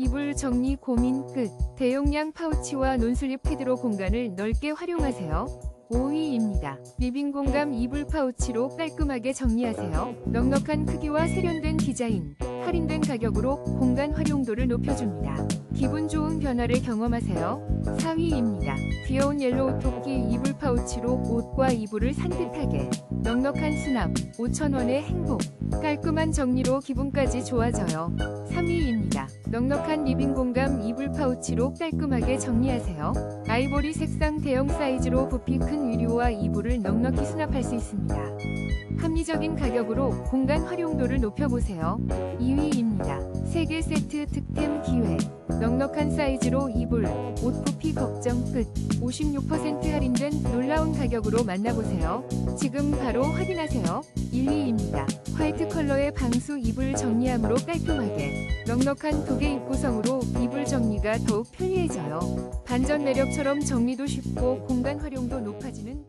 이불 정리 고민 끝. 대용량 파우치와 논슬립 패드로 공간을 넓게 활용하세요. 5위입니다. 리빙 공간 이불 파우치로 깔끔하게 정리하세요. 넉넉한 크기와 세련된 디자인, 할인된 가격으로 공간 활용도를 높여줍니다. 기분 좋은 변화를 경험하세요. 4위입니다. 귀여운 옐로우 토끼 이불 파우치로 옷과 이불을 산뜻하게 넉넉한 수납, 5,000원의 행복, 깔끔한 정리로 기분까지 좋아져요. 3위입니다. 넉넉한 리빙 공간 파우치로 깔끔하게 정리하세요. 아이보리 색상 대형 사이즈로 부피 큰 의류와 이불을 넉넉히 수납할 수 있습니다. 합리적인 가격으로 공간 활용도를 높여보세요. 2위입니다. 세계 세트 득템 기회. 넉넉한 사이즈로 이불, 옷 부피 걱정 끝. 56% 할인된 놀라운 가격으로 만나보세요. 지금 바로 확인하세요. 1위입니다. 화이트 컬러의 방수 이불 정리함으로 깔끔하게. 넉넉한 도개 입 구성으로 이불 정리가 더욱 편리해져요. 반전 매력처럼 정리도 쉽고 공간 활용도 높아지는